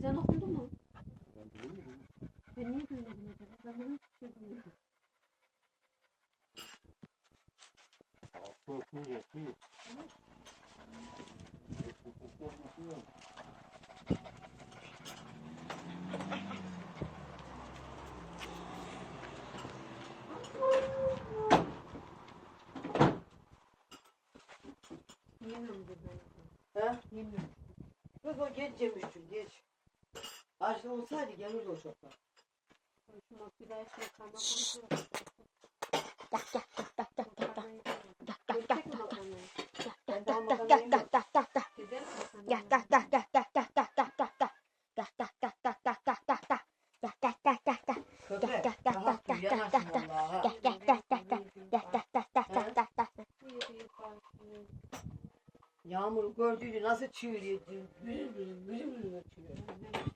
Ezan okundu mu? Ben bilmiyorum. Ben niye duymadım ezanı? Ben bunu hiç şey duymadım. Yemiyorum buradan. Ha? Yemiyorum. Bak o geç yemiştir, geç. Açlı olsaydı gelir o çoktan. Yağmur gördüğünü nasıl çığırıyor? Bülüm bülüm bülüm bülüm çığırıyor.